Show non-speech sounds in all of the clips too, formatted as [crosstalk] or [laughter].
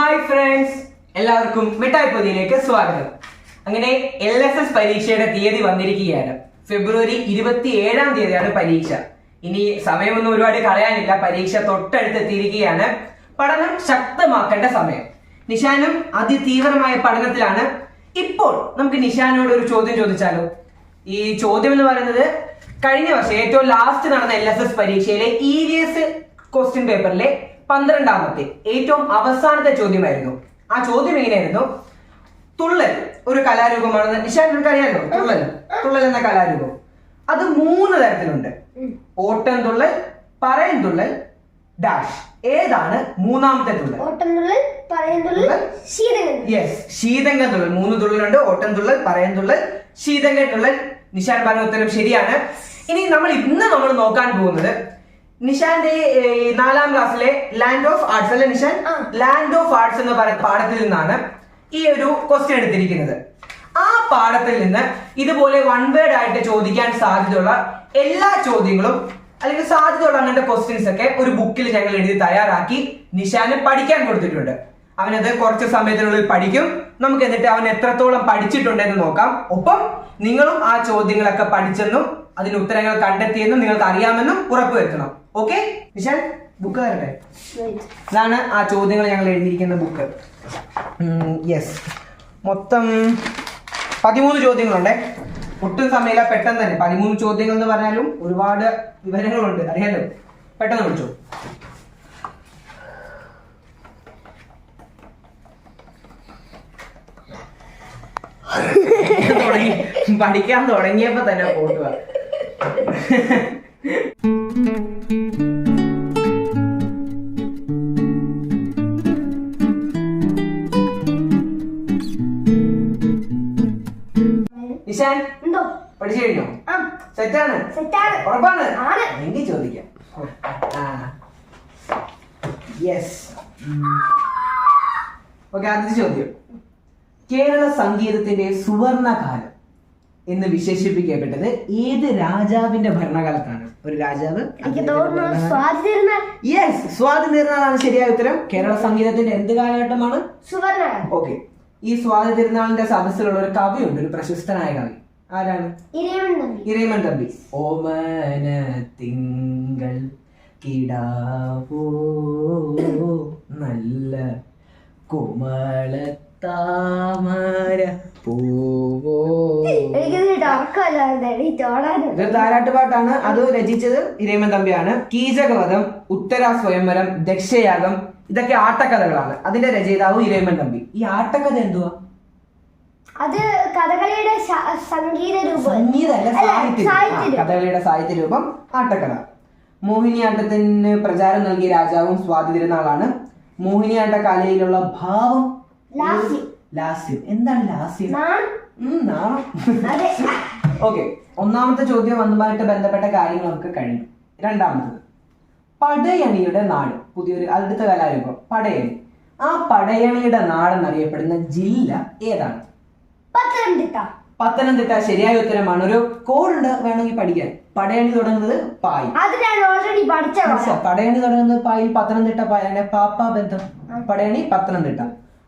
Hi friends എല്ലാവർക്കും മിഠായി പൊതിയിലേക്ക് സ്വാഗതം. അങ്ങനെ എൽ എസ് എസ് പരീക്ഷയുടെ തീയതി വന്നിരിക്കുകയാണ്. ഫെബ്രുവരി ഇരുപത്തി ഏഴാം തീയതിയാണ് പരീക്ഷ. ഇനി സമയമൊന്നും ഒരുപാട് കളയാനില്ല. പരീക്ഷ തൊട്ടടുത്ത് തൊട്ടടുത്തെത്തിയിരിക്കുകയാണ്. പഠനം ശക്തമാക്കേണ്ട സമയം. നിഷാനും അതിതീവ്രമായ പഠനത്തിലാണ്. ഇപ്പോൾ നമുക്ക് നിഷാനോട് ഒരു ചോദ്യം ചോദിച്ചാലോ? ഈ ചോദ്യം എന്ന് പറയുന്നത് കഴിഞ്ഞ വർഷം ഏറ്റവും ലാസ്റ്റ് നടന്ന എൽ എസ് എസ് പരീക്ഷയിലെ ഇ വി എസ് ക്വസ്റ്റ്യൻ പേപ്പറിലെ പന്ത്രണ്ടാമത്തെ ഏറ്റവും അവസാനത്തെ ചോദ്യമായിരുന്നു. ആ ചോദ്യം എങ്ങനെയായിരുന്നു? തുള്ളൽ ഒരു കലാരൂപമാണെന്ന് നിഷാൻ നിങ്ങൾക്ക് അറിയാലോ തുള്ളൽ. തുള്ളൽ എന്ന കലാരൂപം. അത് മൂന്ന് തരത്തിലുണ്ട്. ഓട്ടം തുള്ളൽ പറയൻ തുള്ളൽ ഡാഷ്. ഏതാണ് മൂന്നാമത്തെ തുള്ളൽ? യെസ് ശീതങ്ക തുള്ളൽ മൂന്ന് തുള്ളലുണ്ട്. ഓട്ടം തുള്ളൽ പറയൻ തുള്ളൽ ശീതങ്ക തുള്ളൽ. നിശാൻ പറഞ്ഞ ഉത്തരം ശരിയാണ്. ഇനി നമ്മൾ ഇന്ന് നമ്മൾ നോക്കാൻ പോകുന്നത് നിഷാന്റെ നാലാം ക്ലാസ്സിലെ ലാൻഡ് ഓഫ് ആർട്സ് അല്ലെ നിഷാൻ? ലാൻഡ് ഓഫ് ആർട്സ് എന്ന പറയുന്ന പാഠത്തിൽ നിന്നാണ് ഈ ഒരു ക്വസ്റ്റ്യൻ എടുത്തിരിക്കുന്നത്. ആ പാഠത്തിൽ നിന്ന് ഇതുപോലെ വൺ വേർഡ് ആയിട്ട് ചോദിക്കാൻ സാധ്യതയുള്ള എല്ലാ ചോദ്യങ്ങളും അല്ലെങ്കിൽ സാധ്യതയുള്ള അങ്ങനത്തെ ക്വസ്റ്റ്യൻസ് ഒക്കെ ഒരു ബുക്കിൽ ഞങ്ങൾ എഴുതി തയ്യാറാക്കി നിഷാന് പഠിക്കാൻ കൊടുത്തിട്ടുണ്ട്. അവനത് കുറച്ച് സമയത്തിനുള്ളിൽ പഠിക്കും. നമുക്ക് എന്നിട്ട് അവൻ എത്രത്തോളം പഠിച്ചിട്ടുണ്ടെന്ന് നോക്കാം. ഒപ്പം നിങ്ങളും ആ ചോദ്യങ്ങളൊക്കെ പഠിച്ചെന്നും അതിന് ഉത്തരങ്ങൾ കണ്ടെത്തിയെന്നും നിങ്ങൾക്ക് അറിയാമെന്നും ഉറപ്പുവരുത്തണം. ഓക്കെ വിശാൽ ബുക്ക് തരട്ടെ ഇതാണ് ആ ചോദ്യങ്ങൾ ഞങ്ങൾ എഴുതിയിരിക്കുന്ന ബുക്ക് യെസ് മൊത്തം പതിമൂന്ന് ചോദ്യങ്ങളുണ്ടേ. ഒട്ടും സമയമില്ല പെട്ടെന്ന് തന്നെ. പതിമൂന്ന് ചോദ്യങ്ങൾ എന്ന് പറഞ്ഞാലും ഒരുപാട് വിവരങ്ങളുണ്ട്. അറിയാലോ? പെട്ടെന്ന് വിളിച്ചു. പഠിക്കാൻ തുടങ്ങിയപ്പോ തന്നെ പോട്ടുക നിഷാൻ എന്തോ പഠിച്ചു കഴിഞ്ഞോ? സെറ്റാണ്? സെറ്റാണ്. ഉറപ്പാണ്? ആണ്. എങ്കിൽ ചോദിക്കാം. യെസ് ഓക്കെ ആദ്യത്തെ ചോദ്യം. കേരള സംഗീതത്തിന്റെ സുവർണകാലം എന്ന് വിശേഷിപ്പിക്കപ്പെട്ടത് ഏത് രാജാവിന്റെ ഭരണകാലത്താണ്? ഒരു രാജാവ് യെസ് സ്വാതി തിരുനാളാണ് ശരിയായ ഉത്തരം. കേരള സംഗീതത്തിന്റെ എന്ത് കാലഘട്ടമാണ്? സുവർണ ഓക്കെ ഈ സ്വാതി തിരുനാളിന്റെ സദസ്സിലുള്ള ഒരു കവിയുണ്ട് ഒരു പ്രശസ്തനായ കവി. ആരാണ്? ഇരേമൻ തമ്പി. ഓമന തിങ്കൾ കിടാവോ നല്ല കോമളത്താമര പൂവോ. ഇതൊരു താരാട്ട് പാട്ടാണ്. അത് രചിച്ചത് ഇരേമൻ തമ്പിയാണ്. കീചകവധം ഉത്തരാ സ്വയംവരം ദക്ഷയാഗം ഇതൊക്കെ ആട്ടക്കഥകളാണ്. അതിന്റെ രചയിതാവ് ഇരേമൻ തമ്പി. ഈ ആട്ടക്കഥ എന്തുവാ? അത് കഥകളിയുടെ സംഗീത രൂപം. സംഗീതമല്ല സാഹിത്യം സാഹിത്യ കഥകളിയുടെ സാഹിത്യ രൂപം ആട്ടക്കഥ. മോഹിനിയാട്ടത്തിന് പ്രചാരം നൽകിയ രാജാവും സ്വാതി തിരുനാളാണ്. മോഹിനിയാട്ട കലയിലുള്ള ഭാവം ലാസ്യം. എന്താണ് ലാസ്യം? ഓക്കെ [laughs] ഒന്നാമത്തെ ചോദ്യം വന്നുമായിട്ട് ബന്ധപ്പെട്ട കാര്യങ്ങൾ നമുക്ക് കഴിഞ്ഞു. രണ്ടാമത്തത്. പടയണിയുടെ നാട്. പുതിയൊരു അടുത്ത കലാരൂപം പടയണി. ആ പടയണിയുടെ നാടെന്നറിയപ്പെടുന്ന ജില്ല ഏതാണ്? പത്തനംതിട്ട. പത്തനംതിട്ട. ശരിയായ ഉത്തരമാണ്. ഒരു കോഡുണ്ട് വേണമെങ്കിൽ പഠിക്കാൻ. പടയണി തുടങ്ങുന്നത് പായ് പടയണി തുടങ്ങുന്നത് പായിൽ പത്തനംതിട്ട പായാണ് പാപ്പ ബന്ധം. പടയണി പത്തനംതിട്ട.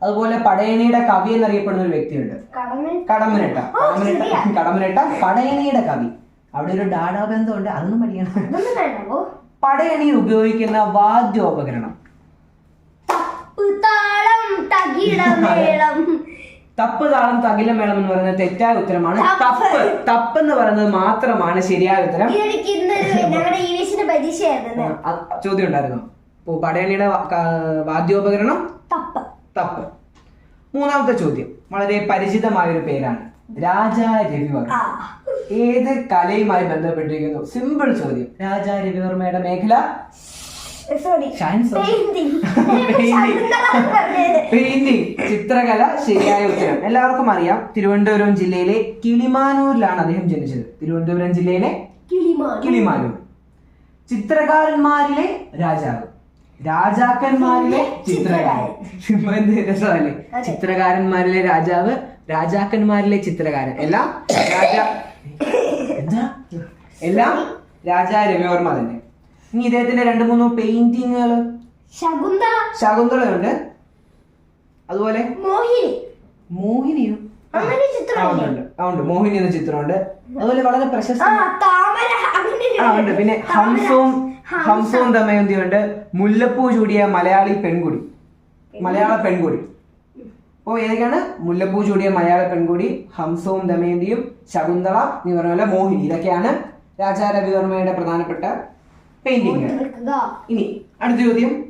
അതുപോലെ പടയണിയുടെ കവി എന്നറിയപ്പെടുന്ന ഒരു വ്യക്തിയുണ്ട്. കടമ കടമനിട്ട. കടമനിട്ട. കടമനിട്ട പടയണിയുടെ കവി. അവിടെ ഒരു ഡാഡാ ബന്ധമുണ്ട്. അതൊന്നും പഠിക്കണം. പടയണിയിൽ ഉപയോഗിക്കുന്ന വാദ്യോപകരണം. തപ്പ് താളം തകിലം മേളം. എന്ന് പറയുന്നത് തെറ്റായ ഉത്തരമാണ്. തപ്പ്. തപ്പ്. എന്ന് പറയുന്നത് മാത്രമാണ് ശരിയായ ഉത്തരം. ചോദ്യം ഉണ്ടായിരുന്നു. പടയണിയുടെ വാദ്യോപകരണം? തപ്പ്. തപ്പ്. മൂന്നാമത്തെ ചോദ്യം. വളരെ പരിചിതമായ ഒരു പേരാണ്. രാജാ രവിവർമ്മ. ഏത് കലയുമായി ബന്ധപ്പെട്ടിരിക്കുന്നു? സിമ്പിൾ ചോദ്യം. രാജാ രവിവർമ്മയുടെ മേഖല? പെയിന്റിംഗ് ചിത്രകല ശരിയായ ഉത്തരം. എല്ലാവർക്കും അറിയാം തിരുവനന്തപുരം ജില്ലയിലെ കിളിമാനൂരിലാണ് അദ്ദേഹം ജനിച്ചത്. തിരുവനന്തപുരം ജില്ലയിലെ കിളിമാനൂർ. ചിത്രകാരന്മാരിലെ രാജാവ്. രാജാക്കന്മാരിലെ [laughs] ചിത്രകാരൻ. രസമല്ലേ ചിത്രകാരന്മാരിലെ രാജാവ് രാജാക്കന്മാരിലെ ചിത്രകാരൻ. എല്ലാം രാജ എന്താ? എല്ലാം രാജാ രവിവർമ്മ തന്നെ. ഇനി ഇദ്ദേഹത്തിന്റെ രണ്ട് മൂന്ന് പെയിന്റിങ്ങുകൾ ശകുന്തള ശകുന്തളയുണ്ട്. അതുപോലെ മോഹിനി. മോഹിനിയോ? ഉണ്ട്, മോഹിനി എന്ന ചിത്രമുണ്ട്. അതുപോലെ വളരെ പ്രശസ്ത. ആ ഉണ്ട്. പിന്നെ. ഹംസവും ഹംസ. ഹംസവും ദമയന്തിയുണ്ട് മുല്ലപ്പൂ ചൂടിയ മലയാളി പെൺകുടി. മലയാള പെൺകുടി. അപ്പോൾ ഏതൊക്കെയാണ്? മുല്ലപ്പൂ ചൂടിയ മലയാള പെൺകുടി ഹംസവും ദമയന്തിയും ശകുന്തള എന്ന് പറഞ്ഞ പോലെ മോഹിനി. ഇതൊക്കെയാണ് രാജാ രവിവർമ്മയുടെ പ്രധാനപ്പെട്ട പെയിന്റിങ് നിൽക്കുക. ഇനി അടുത്ത ചോദ്യം.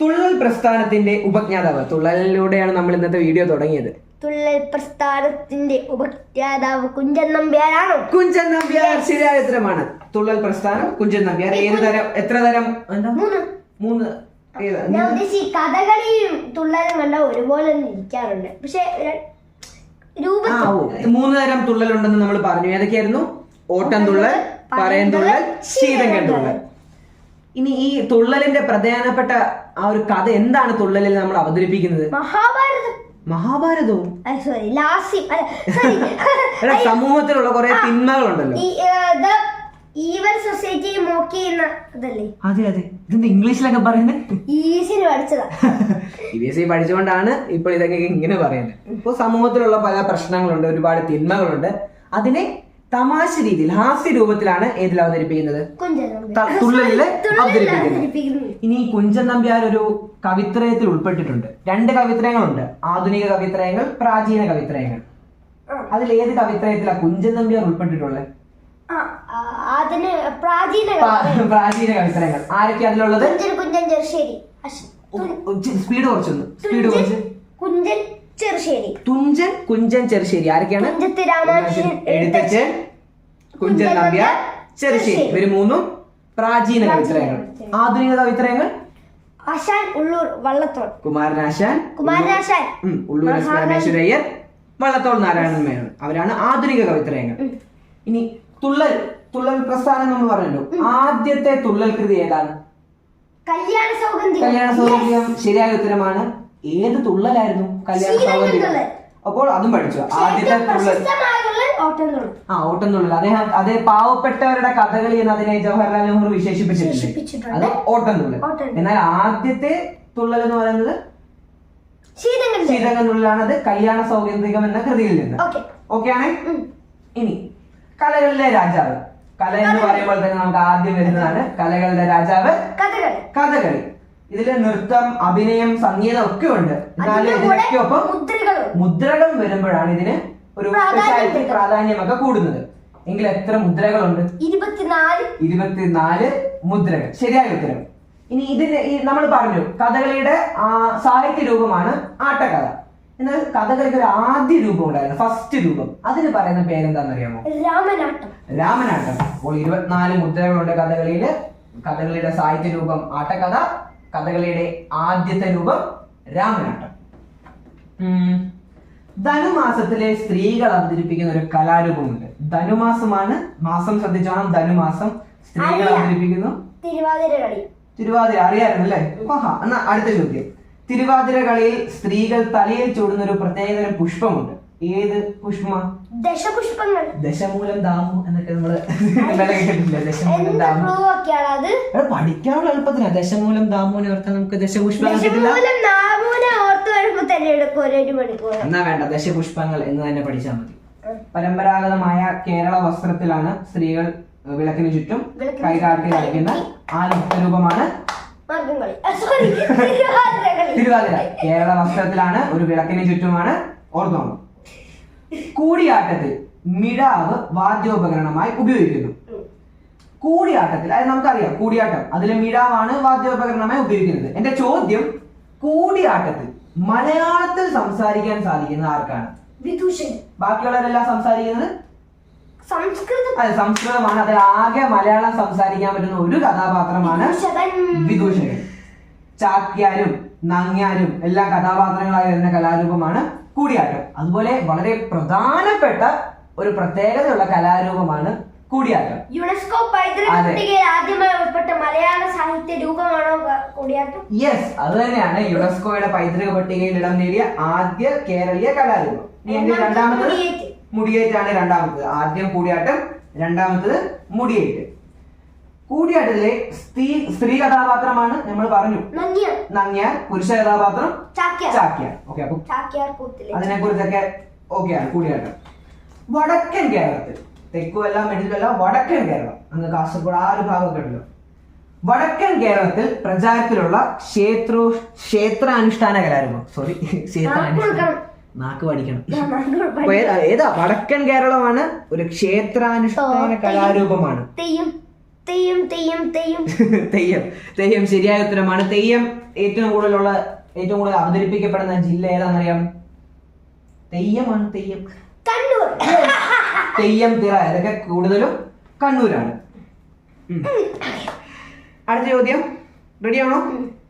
തുള്ളൽ പ്രസ്ഥാനത്തിന്റെ ഉപജ്ഞാതാവ്. തുള്ളലിലൂടെയാണ് നമ്മൾ ഇന്നത്തെ വീഡിയോ തുടങ്ങിയത്. തുള്ളൽ പ്രസ്ഥാനത്തിന്റെ ഉപജ്ഞാതാവ് കുഞ്ചൻ നമ്പ്യാരാണോ? കുഞ്ചൻ നമ്പ്യാർ ശരിയായ ഉത്തരമാണ്. തുള്ളൽ പ്രസ്ഥാനം കുഞ്ചൻ നമ്പ്യാർ. ഏത് തരം എത്ര തരം എന്താ? മൂന്ന്. മൂന്ന്? ഞാൻ ഉദ്ദേശിച്ച് കഥകളിയും തുള്ളലും കണ്ട ഒരുപോലെ തന്നെ ഇരിക്കാറുണ്ട്. പക്ഷെ രൂപ മൂന്ന് തരം തുള്ളലുണ്ടെന്ന് നമ്മൾ പറഞ്ഞു. ഏതൊക്കെയായിരുന്നു? ഓട്ടം തുള്ളൽ പറയൻ തുള്ളൽ ശീതങ്കൻ തുള്ളൽ. ഇനി ഈ തുള്ളലിന്റെ പ്രധാനപ്പെട്ട ആ ഒരു കഥ എന്താണ് തുള്ളലിൽ നമ്മൾ അവതരിപ്പിക്കുന്നത്? മഹാഭാരതം. മഹാഭാരതവും സോറി ലാസ്യം. [laughs] സമൂഹത്തിലുള്ള കുറെ തിന്മകളുണ്ടല്ലോ. ഈ ഈവൻ സൊസൈറ്റി മോക്ക് ചെയ്യുന്ന അതല്ലേ അതെ അതെ. ഇതെന്താ ഇംഗ്ലീഷിലൊക്കെ പറയുന്നത്? ഈസിന് പഠിച്ചതാ. ഇവിഎസ്സി ബി എസ് ഇ പഠിച്ചുകൊണ്ടാണ് ഇപ്പോൾ ഇതൊക്കെ ഇങ്ങനെ പറയുന്നത്. ഇപ്പോൾ സമൂഹത്തിലുള്ള പല പ്രശ്നങ്ങളുണ്ട് ഒരുപാട് തിന്മകളുണ്ട്. അതിനെ തമാശ രീതിയിൽ ഹാസ്യ രൂപത്തിലാണ് ഏതിൽ അവതരിപ്പിക്കുന്നത്. തുള്ളലിൽ അവതരിപ്പിക്കുന്നത്. അവതരിപ്പിക്കുന്നു ഇനി കുഞ്ചൻ നമ്പ്യാർ ഒരു കവിത്രയത്തിൽ ഉൾപ്പെട്ടിട്ടുണ്ട്. രണ്ട് കവിത്രയങ്ങളുണ്ട്. ആധുനിക കവിത്രയങ്ങൾ പ്രാചീന കവിത്രയങ്ങൾ. അതിൽ ഏത് കവിത്രയത്തിലാണ് കുഞ്ചൻ നമ്പ്യാർ ഉൾപ്പെട്ടിട്ടുള്ളത്? അതിന് പ്രാചീന പ്രാ- പ്രാചീന കവിത്രയങ്ങൾ ആരൊക്കെ അതിലുള്ളത്? കുഞ്ചൻ ചെറുശ്ശേരി. സ്പീഡ് കുറച്ചൊന്ന്. സ്പീഡ് കുറച്ച്. കുഞ്ചൻ ചെറുശ്ശേരി. തുഞ്ചൻ കുഞ്ചൻ ചെറുശ്ശേരി. ആരൊക്കെയാണ്? എഴുത്തച്ഛൻ കുഞ്ചൻ നമ്പ്യാർ ചെറുശ്ശേരി. ഇവർ മൂന്നും പ്രാചീന കവിത്രയങ്ങൾ ആധുനിക കവിത്രയങ്ങൾ? ആശാൻ ഉള്ളൂർ വള്ളത്തോൾ. കുമാരനാശാൻ കുമാരനാശാൻ ഉള്ളൂർ എസ് പരമേശ്വരയ്യർ വള്ളത്തോൾ നാരായണൻ മേനോൻ. അവരാണ് ആധുനിക കവിത്രയങ്ങൾ. ഇനി തുള്ളൽ. തുള്ളൽ പ്രസ്ഥാനം നമ്മൾ പറഞ്ഞല്ലോ ആദ്യത്തെ തുള്ളൽ കൃതി ഏതാണ്? കല്യാണ സൗഗന്ധികം. കല്യാണ സൗകര്യം ശരിയായ ഉത്തരമാണ്. ഏത് തുള്ളലായിരുന്നു? കല്യാണ സൗഗന്ധികം. സൗകര്യം അപ്പോൾ അതും പഠിച്ചു. ആദ്യത്തെ തുള്ളൽ. ആ ഓട്ടം തുള്ളൽ അദ്ദേഹം അതേ പാവപ്പെട്ടവരുടെ കഥകളി എന്ന് അതിനെ ജവഹർലാൽ നെഹ്റു വിശേഷിപ്പിച്ചിട്ടുണ്ട്. അത് ഓട്ടം തുള്ളൽ എന്നാൽ ആദ്യത്തെ തുള്ളൽ എന്ന് പറയുന്നത്? ശീതകം തുള്ളലാണ് അത് കല്യാണ സൗഗന്ധികം എന്ന കൃതിയിൽ നിന്ന്. ഓക്കെ. ആണേ? ഇനി കലകളിലെ രാജാവ്. കല എന്ന് പറയുമ്പോൾ തന്നെ നമുക്ക് ആദ്യം വരുന്നതാണ് കലകളുടെ രാജാവ് കഥകളി. ഇതിൽ നൃത്തം അഭിനയം സംഗീതം ഒക്കെ ഉണ്ട്. എന്നാലും ഇതിനൊക്കെ ഒപ്പം മുദ്രകളും. മുദ്രകൾ വരുമ്പോഴാണ് ഇതിന് ഒരു സ്പെഷ്യാലിറ്റി പ്രാധാന്യമൊക്കെ കൂടുന്നത്. എങ്കിൽ എത്ര മുദ്രകളുണ്ട്? ഇരുപത്തിനാല്. ഇരുപത്തിനാല് മുദ്രകൾ. ശരിയായ ഉത്തരം. ഇനി ഇതിന് നമ്മൾ പറഞ്ഞു കഥകളിയുടെ ആ സാഹിത്യ രൂപമാണ് ആട്ടക്കഥ. എന്നാൽ കഥകളിക്ക് ഒരു ആദ്യ രൂപം ഉണ്ടായിരുന്നു ഫസ്റ്റ് രൂപം. അതിന് പറയുന്ന പേരെന്താണെന്നറിയാമോ? രാമനാട്ടം. രാമനാട്ടം. അപ്പോൾ ഇരുപത്തിനാല് മുദ്രകളുണ്ട് കഥകളിയിൽ. കഥകളിയുടെ സാഹിത്യ രൂപം ആട്ടക്കഥ കഥകളിയുടെ ആദ്യത്തെ രൂപം രാമനാട്ടം. ധനുമാസത്തിലെ സ്ത്രീകൾ അവതരിപ്പിക്കുന്ന ഒരു കലാരൂപമുണ്ട്. ധനുമാസമാണ് മാസം ശ്രദ്ധിച്ചോണം ധനുമാസം സ്ത്രീകൾ. അവതരിപ്പിക്കുന്നു. തിരുവാതിര അറിയായിരുന്നു അല്ലേ എന്നാ അടുത്ത ചോദ്യം. തിരുവാതിര കളിയിൽ സ്ത്രീകൾ തലയിൽ ചൂടുന്ന ഒരു പ്രത്യേകതരം പുഷ്പമുണ്ട്. ഏത് പുഷ്പമാ ദശപുഷ്പങ്ങൾ. ദശമൂലം ദാമു എന്നൊക്കെ നമ്മൾ കേട്ടിട്ടില്ല? ദശമൂലം ദാമു. പഠിക്കാനുള്ള എളുപ്പത്തിനാ ദശമൂലം ദാമുവിനെ ഓർത്താൽ നമുക്ക് ദശപുഷ്പങ്ങൾ എന്നാ വേണ്ട ദശപുഷ്പങ്ങൾ എന്ന് തന്നെ പഠിച്ചാൽ മതി. പരമ്പരാഗതമായ കേരള വസ്ത്രത്തിലാണ് സ്ത്രീകൾ വിളക്കിന് ചുറ്റും കൈകാട്ടി കളിക്കുന്ന ആ നൃത്തരൂപമാണ് തിരുവാതിര. കേരള വസ്ത്രത്തിലാണ് ഒരു വിളക്കിന് ചുറ്റുമാണ് ഓർത്തോണം. കൂടിയാട്ടത്തിൽ മിഴാവ് വാദ്യോപകരണമായി ഉപയോഗിക്കുന്നു. കൂടിയാട്ടത്തിൽ അത് നമുക്കറിയാം കൂടിയാട്ടം. അതിൽ മിഴാവാണ് വാദ്യോപകരണമായി ഉപയോഗിക്കുന്നത്. എന്റെ ചോദ്യം കൂടിയാട്ടത്തിൽ മലയാളത്തിൽ സംസാരിക്കാൻ സാധിക്കുന്നത് ആർക്കാണ്? ബാക്കിയുള്ളവരെല്ലാം സംസാരിക്കുന്നത് സംസ്കൃതം. അതെ സംസ്കൃതമാണ്. അതിൽ ആകെ മലയാളം സംസാരിക്കാൻ പറ്റുന്ന ഒരു കഥാപാത്രമാണ് വിദൂഷകൻ. ചാക്യാരും നങ്ങ്യാരും എല്ലാ കഥാപാത്രങ്ങളായി വരുന്ന കലാരൂപമാണ് കൂടിയാട്ടം. അതുപോലെ വളരെ പ്രധാനപ്പെട്ട ഒരു പ്രത്യേകതയുള്ള കലാരൂപമാണ് കൂടിയാട്ടം. യുനെസ്കോ പൈതൃക പട്ടികയിൽ ആദ്യമായി ഉൾപ്പെട്ട മലയാള സാഹിത്യ രൂപമാണോ കൂടിയാട്ടം? യെസ് അത് തന്നെയാണ് യുനെസ്കോയുടെ പൈതൃക പട്ടികയിൽ ഇടം നേടിയ ആദ്യ കേരളീയ കലാരൂപം. മുടിയേറ്റ്. മുടിയേറ്റാണ് രണ്ടാമത്തത്. ആദ്യം കൂടിയാട്ടം രണ്ടാമത്തത് മുടിയേറ്റ്. കൂടിയാട്ടത്തിലെ സ്ത്രീ സ്ത്രീ കഥാപാത്രമാണ് നമ്മൾ പറഞ്ഞു. നങ്ങിയാർ പുരുഷ കഥാപാത്രം ചാക്യാർ. ഓക്കെ അപ്പൊ അതിനെ കുറിച്ചൊക്കെ ഓക്കെയാണ് കൂടിയാട്ടം. വടക്കൻ കേരളത്തിൽ തെക്കുമല്ല മിഡിലുമല്ല വടക്കൻ കേരളം. അങ്ങ് കാസർഗോഡ് ആ ഒരു ഭാഗമൊക്കെ ഉണ്ടല്ലോ. വടക്കൻ കേരളത്തിൽ പ്രചാരത്തിലുള്ള ക്ഷേത്രോ ക്ഷേത്രാനുഷ്ഠാന കലാരൂപം. സോറി ക്ഷേത്രാനുഷ്ഠാന. നാക്ക് പഠിക്കണം. [laughs] ഏതാ വടക്കൻ കേരളമാണ് ഒരു ക്ഷേത്രാനുഷ്ഠാന കലാരൂപമാണ്. തെയ്യം. തെയ്യം തെയ്യം തെയ്യം. [laughs] തെയ്യം. തെയ്യം ശരിയായ ഉത്തരമാണ്. തെയ്യം ഏറ്റവും കൂടുതലുള്ള ഏറ്റവും കൂടുതൽ അവതരിപ്പിക്കപ്പെടുന്ന ജില്ല ഏതാണെന്നറിയാം? തെയ്യമാണ് തെയ്യം. കണ്ണൂർ. [laughs] തെയ്യം തിറ. ഇതൊക്കെ കൂടുതലും കണ്ണൂരാണ്. അടുത്ത ചോദ്യം. റെഡിയാണോ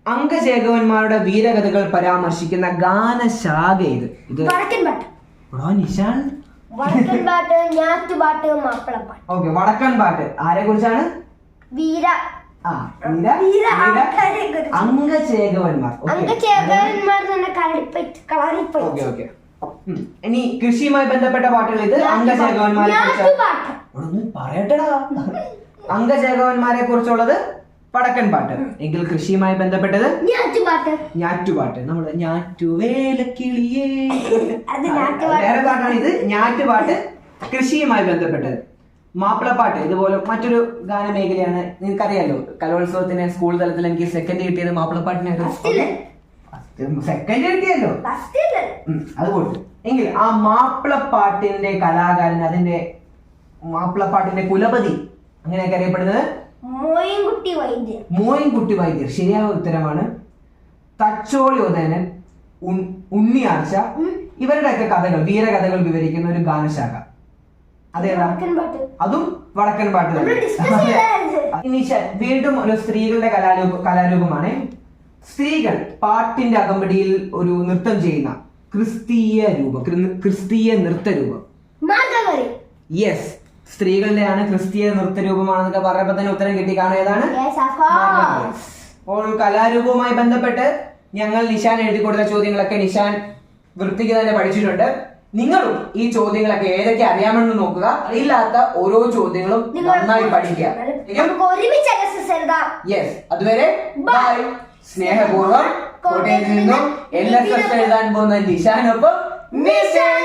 അംഗചേകവന്മാരുടെ വീരകഥകൾ പരാമർശിക്കുന്ന ഗാനശാഖ ഇത് ഇത് വടക്കൻ പാട്ട്. എടാ, നിശാൻ. വടക്കൻ പാട്ട് ഞാറ്റുപാട്ട് മാപ്പിളപ്പാട്ട് ഓക്കെ വടക്കൻ പാട്ട്. ആരെ കുറിച്ചാണ്? വീര. ആ വീര വീര കളറിപ്പറ്റ് ഓക്കെ. ഇനി കൃഷിയുമായി ബന്ധപ്പെട്ട പാട്ടുകൾ ഇത്? അംഗജേകവന്മാരെ കുറിച്ച്. ഞാറ്റുപാട്ട് ഒന്ന് പറയട്ടടാ. അംഗചേകവന്മാരെ കുറിച്ചുള്ളത് വടക്കൻ പാട്ട്. എങ്കിൽ കൃഷിയുമായി ബന്ധപ്പെട്ടത്? ഞാറ്റുപാട്ട്. നമ്മൾ ഞാറ്റുവേലക്കിളിയേ. വേറെ പാട്ടാണ് ഇത്. ഞാറ്റുപാട്ട്. കൃഷിയുമായി ബന്ധപ്പെട്ടത്. മാപ്പിളപ്പാട്ട്. ഇതുപോലെ മറ്റൊരു ഗാനമേഖലയാണ്. നിനക്കറിയാലോ കലോത്സവത്തിന് സ്കൂൾ തലത്തിൽ എനിക്ക് സെക്കൻഡ് കിട്ടിയത് മാപ്പിളപ്പാട്ടിനായിരുന്നു ഫസ്റ്റിൽ. സെക്കൻഡ് കിട്ടിയല്ലോ. അത് കൊടുത്തു. എങ്കിൽ ആ മാപ്പിളപ്പാട്ടിന്റെ കലാകാരൻ അതിന്റെ മാപ്പിളപ്പാട്ടിന്റെ കുലപതി അങ്ങനെയൊക്കെ അറിയപ്പെടുന്നത്? മോയിൻകുട്ടി വൈദ്യർ മോയിൻകുട്ടി വൈദ്യർ ശരിയായ ഉത്തരമാണ് തച്ചോളി ഉദയനൻ ഉണ്ണിയാർച്ച ഇവരുടെയൊക്കെ കഥകൾ വീരകഥകൾ വിവരിക്കുന്ന ഒരു ഗാനശാഖ. അതേതാ അതും വടക്കൻ പാട്ട്. ഇനി വീണ്ടും ഒരു സ്ത്രീകളുടെ കലാരൂപ കലാരൂപമാണ് സ്ത്രീകൾ പാട്ടിന്റെ അകമ്പടിയിൽ ഒരു നൃത്തം ചെയ്യുന്ന ക്രിസ്തീയ രൂപം ക്രിസ്തീയ നൃത്ത രൂപം. യെസ് സ്ത്രീകളുടെയാണ് ക്രിസ്തീയ നൃത്ത രൂപമാണെന്നൊക്കെ പറഞ്ഞപ്പോ തന്നെ ഉത്തരം കിട്ടി. കാണും ഏതാണ്? അപ്പോൾ കലാരൂപവുമായി ബന്ധപ്പെട്ട് ഞങ്ങൾ നിഷാൻ എഴുതി കൊടുത്ത ചോദ്യങ്ങളൊക്കെ നിഷാൻ വൃത്തിക്ക് തന്നെ പഠിച്ചിട്ടുണ്ട്. നിങ്ങളും ഈ ചോദ്യങ്ങളൊക്കെ ഏതൊക്കെ അറിയാമെന്ന് നോക്കുക. അറിയില്ലാത്ത ഓരോ ചോദ്യങ്ങളും നന്നായി പഠിക്കുക. യെസ് അതുവരെ ബൈ സ്നേഹപൂർവം കോട്ടയത്തിൽ നിന്നും എൽ എസ് എസ് എഴുതാൻ പോകുന്ന നിഷാനൊപ്പം നിഷാൻ.